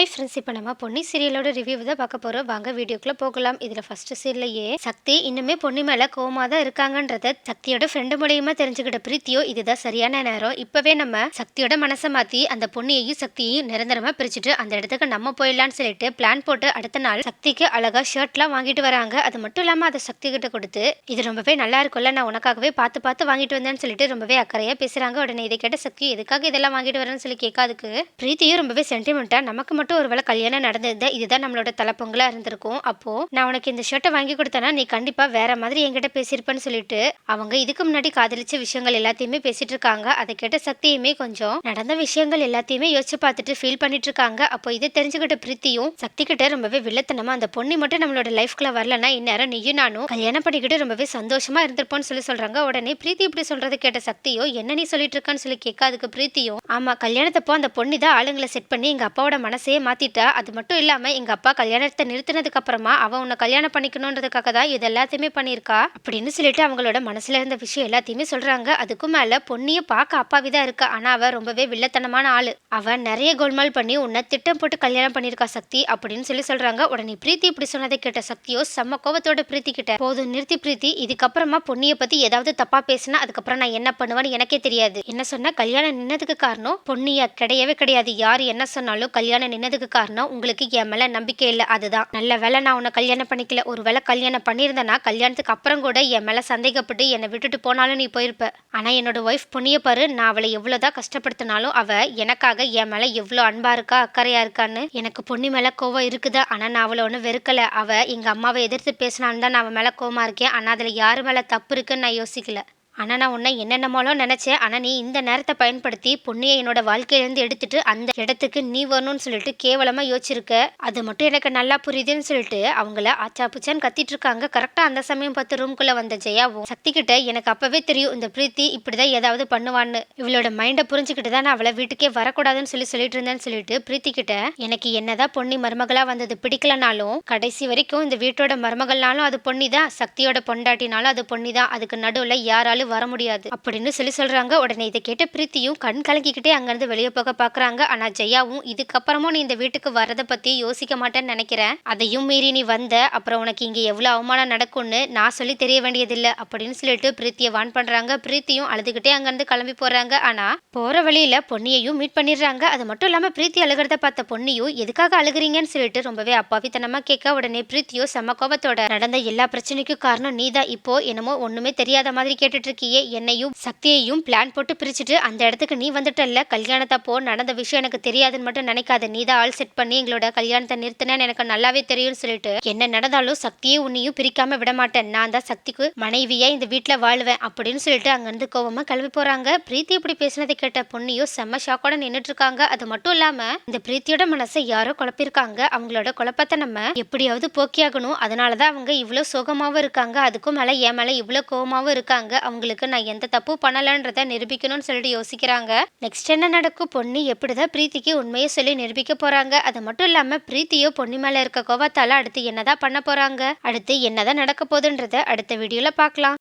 Hi friends இப்போ நம்ம Ponni சீரியலோட review தான் பார்க்க போகிறோம் வாங்க வீடியோக்குள்ளே போகலாம். இதில் ஃபஸ்ட்டு சீரியலையே சக்தி இன்னுமே பொன்னி மேலே கோவமாக தான் இருக்காங்கன்றத சக்தியோட ஃப்ரெண்டு மூலியமாக தெரிஞ்சுக்கிட்ட பிரீத்தியோ இதுதான் சரியான நேரம். இப்போவே நம்ம சக்தியோட மனசை மாற்றி அந்த பொன்னியையும் சக்தியையும் நிரந்தரமாக பிரிச்சுட்டு அந்த இடத்துக்கு நம்ம போயிடலான்னு சொல்லிட்டு பிளான் போட்டு அடுத்த நாள் சக்திக்கு அழகா ஷர்ட்லாம் வாங்கிட்டு வராங்க. அது மட்டும் இல்லாமல் அதை சக்தி கிட்ட கொடுத்து இது ரொம்பவே நல்லா இருக்கும்ல நான் உனக்காகவே பார்த்து பார்த்து வாங்கிட்டு வந்தேன்னு சொல்லிட்டு ரொம்பவே அக்கறையாக பேசுகிறாங்க உடனே இதை கேட்ட சக்தி எதுக்காக இதெல்லாம் வாங்கிட்டு வரேன்னு சொல்லி கேட்காதுக்கு பிரீத்தியும் ரொம்பவே சென்டிமெண்ட்டாக நமக்கு மட்டும் ஒரு ஒருவேளை கல்யாணம் நடந்தது இதுதான் நம்மளோட தலைப்பொங்கலா இருந்திருக்கும். அப்போ நான் உனக்கு இந்த ஷர்ட்டை வாங்கி கொடுத்தேன்னா நீ கண்டிப்பா வேற மாதிரி என்கிட்ட பேசியிருப்பேன்னு சொல்லிட்டு அவங்க இதுக்கு முன்னாடி காதலிச்ச விஷயங்கள் எல்லாத்தையுமே பேசிட்டு இருக்காங்க. அதை கேட்ட சக்தியுமே கொஞ்சம் நடந்த விஷயங்கள் எல்லாத்தையுமே யோசிச்சு பார்த்துட்டு ஃபீல் பண்ணிட்டு இருக்காங்க. அப்போ இதை தெரிஞ்சுக்கிட்ட பிரீத்தியும் சக்தி கிட்ட ரொம்பவே வில்லத்தனமா அந்த பொண்ணு மட்டும் நம்மளோட லைஃப்குள்ள வரலன்னா இந்நேரம் நீயும் நானும் கல்யாணம் பண்ணிக்கிட்டு ரொம்பவே சந்தோஷமா இருந்திருப்போம்னு சொல்லி சொல்றாங்க. உடனே பிரீத்தி இப்படி சொல்றது கேட்ட சக்தியோ என்ன நீ சொல்லிட்டு இருக்கான்னு சொல்லி கேட்காதுக்கு பிரீத்தியும் ஆமா கல்யாணத்தப்போ அந்த பொண்ணு தான் ஆளுங்களை செட் பண்ணி எங்க அப்பாவோட மனசே மாத்திட்டா அது மட்டும் இல்லாம எங்க அப்பா கல்யாணத்தை நிறுத்தினதுக்கு அப்புறமா அவ உன்னை கல்யாணம் பண்ணிக்கணுன்றதுக்காக தான் இது எல்லாத்தையுமே பண்ணியிருக்கா அப்படின்னு சொல்லிட்டு அவங்களோட மனசுல இருந்த விஷயம் எல்லாத்தையுமே சொல்றாங்க. அதுக்கும் மேல பொண்ணியை பார்க்க அப்பாவி தான் இருக்கா. ஆனா அவ ரொம்பவே வில்லத்தனமான ஆளு. அவ நிறைய கோல்மால் பண்ணி உன்னை திட்டம் போட்டு கல்யாணம் பண்ணியிருக்கா சக்தி அப்படின்னு சொல்லி சொல்றாங்க. உடனே பிரீத்தி இப்படி சொன்னதை கேட்ட சக்தியோ செம்ம கோவத்தோட பிரீத்தி கிட்ட போதும் நிறுத்தி பிரீத்தி. இதுக்கப்புறமா பொண்ணியை பத்தி ஏதாவது தப்பா பேசினா அதுக்கப்புறம் நான் என்ன பண்ணுவேன்னு எனக்கே தெரியாது. என்ன சொன்னால் கல்யாணம் நின்னதுக்கு காரணம் பொண்ணியை கிடையவே கிடையாது. யார் என்ன சொன்னாலும் கல்யாணம் நின்னதுக்கு காரணம்? உங்களுக்கு என் மேல நம்பிக்கை இல்லை அதுதான். நல்ல வேலை நான் உன்னை கல்யாணம் பண்ணிக்கல. ஒரு வேளை கல்யாணம் பண்ணியிருந்தேன்னா கல்யாணத்துக்கு அப்புறம் கூட என் மேல சந்தேகப்பட்டு என்னை விட்டுட்டு போனாலும் நீ போயிருப்ப. ஆனா என்னோட ஒய்ஃப் புண்ணிய பாரு. நான் அவளை எவ்வளவுதான் கஷ்டப்படுத்தினாலும் அவ எனக்காக என் மேல எவ்வளவு அன்பா இருக்கா அக்கறையா இருக்கான்னு எனக்கு பொண்ணு மேல கோவம் இருக்குதா. ஆனா நான் அவளை ஒன்றும் வெறுக்கல. அவ எங்க அம்மாவை எதிர்த்து பேசினான்னு தான் நான் அவன் மேல கோவமா இருக்கேன். ஆனா அதுல யாரு மேல தப்பு இருக்குன்னு நான் யோசிக்கல. ஆனால் நான் உன்னை என்னென்னமோலாம் நினச்சேன். ஆனால் நீ இந்த நேரத்தை பயன்படுத்தி பொண்ணியை என்னோட வாழ்க்கையிலேருந்து எடுத்துட்டு அந்த இடத்துக்கு நீ வரணும்னு சொல்லிட்டு கேவலமாக யோசிச்சிருக்க. அது மட்டும் எனக்கு நல்லா புரியுதுன்னு சொல்லிட்டு அவங்கள ஆச்சா புச்சான்னு கத்திட்டு இருக்காங்க கரெக்டாக அந்த சமயம் பார்த்து ரூம்குள்ளே வந்த ஜெயாவும் சக்தி கிட்ட எனக்கு அப்பவே தெரியும் இந்த பிரீத்தி இப்படிதான் ஏதாவது பண்ணுவான்னு. இவளோட மைண்டை புரிஞ்சுக்கிட்டு தான் நான் அவளை வீட்டுக்கே வரக்கூடாதுன்னு சொல்லி சொல்லிட்டு இருந்தேன்னு சொல்லிட்டு பிரீத்தி கிட்ட எனக்கு என்னதான் பொன்னி மருமகளாக வந்தது பிடிக்கலனாலும் கடைசி வரைக்கும் இந்த வீட்டோட மருமகள்னாலும் அது பொண்ணி தான் சக்தியோட பொண்டாட்டினாலும் அது பொண்ணி தான் அதுக்கு நடுவில் யாராலும் வர முடியாது. அப்படின்னு சொல்லி சொல்றாங்க. உடனே இதை கேட்ட பிரீத்தியும் கண் கலங்கிக்கிட்டே அங்கிருந்து வெளியே போக பாக்குறாங்க. ஆனா ஜெயாவும் இதுக்கப்புறமும் நீ இந்த வீட்டுக்கு வர்றதை பத்தி யோசிக்க மாட்டேன்னு நினைக்கிறேன். அதையும் மீறி நீ வந்த அப்புறம் உனக்கு இங்க எவ்வளவு அவமானம் நடக்கும்னு நான் சொல்லி தெரிய வேண்டியதில்லை. அப்படின்னு சொல்லிட்டு பிரீத்தியை வான் பண்றாங்க. பிரீத்தியும் அழுதுகிட்டே அங்கிருந்து கிளம்பி போறாங்க. ஆனா போற வழியில பொன்னியையும் மீட் பண்ணிடுறாங்க. அது மட்டும் இல்லாம பிரீத்தி அழுகிறத பார்த்த பொன்னியும் எதுக்காக அழுகுறீங்கன்னு சொல்லிட்டு ரொம்பவே அப்பாவித்தனமா கேட்க உடனே பிரீத்தியோ செம கோபத்தோட நடந்த எல்லா பிரச்சனைக்கும் காரணம் நீதான். இப்போ என்னமோ ஒண்ணுமே தெரியாத மாதிரி கேட்டுட்டு இருக்கியே என்னையும் சக்தியையும் பிளான் போட்டு பிரிச்சுட்டு அந்த இடத்துக்கு நீ வந்துட்டல்ல. கல்யாணத்தப்போ நடந்த விஷயம் எனக்கு தெரியாதுன்னு மட்டும் நினைக்காத. நீ தான் ஆள் செட் பண்ணி எங்களோட கல்யாணத்தை நிறுத்தினேன்னு எனக்கு நல்லாவே தெரியும்னு சொல்லிட்டு. என்ன நடந்தாலும் சக்தியை உன்னையும் பிரிக்காம விட மாட்டேன் நான் தான் சக்திக்கு மனைவியா இந்த வீட்டில் வாழ்வேன் அப்படின்னு சொல்லிட்டு அங்கிருந்து கோவமா கிளம்பி போறாங்க. பிரீத்தி இப்படி பேசினதை கேட்ட பொண்ணியோ செம்ம ஷாக்கோட நின்றுட்டு இருக்காங்க அது மட்டும் இல்லாம இந்த பிரீத்தியோட மனசை யாரோ குழப்பிருக்காங்க அவங்களோட குழப்பத்தை நம்ம எப்படியாவது போக்கியாகணும். அதனாலதான் அவங்க இவ்வளவு சோகமாவும் இருக்காங்க. அதுக்கும் மேல என் மேல இவ்வளவு கோவமாவும் இருக்காங்க. அவங்க அவங்களுக்கு நான் எந்த தப்பு பண்ணலன்றத நிரூபிக்கணும்னு சொல்லிட்டு யோசிக்கிறாங்க. நெக்ஸ்ட் என்ன நடக்கும்? பொன்னி எப்படிதான் பிரீத்திக்கு உண்மையை சொல்லி நிரூபிக்க போறாங்க? அது மட்டும் இல்லாம பிரீத்தியோ பொன்னி மேல இருக்க கோவத்தால அடுத்து என்னதான் பண்ண போறாங்க? அடுத்து என்னதான் நடக்க போகுதுன்றத அடுத்த வீடியோல பார்க்கலாம்.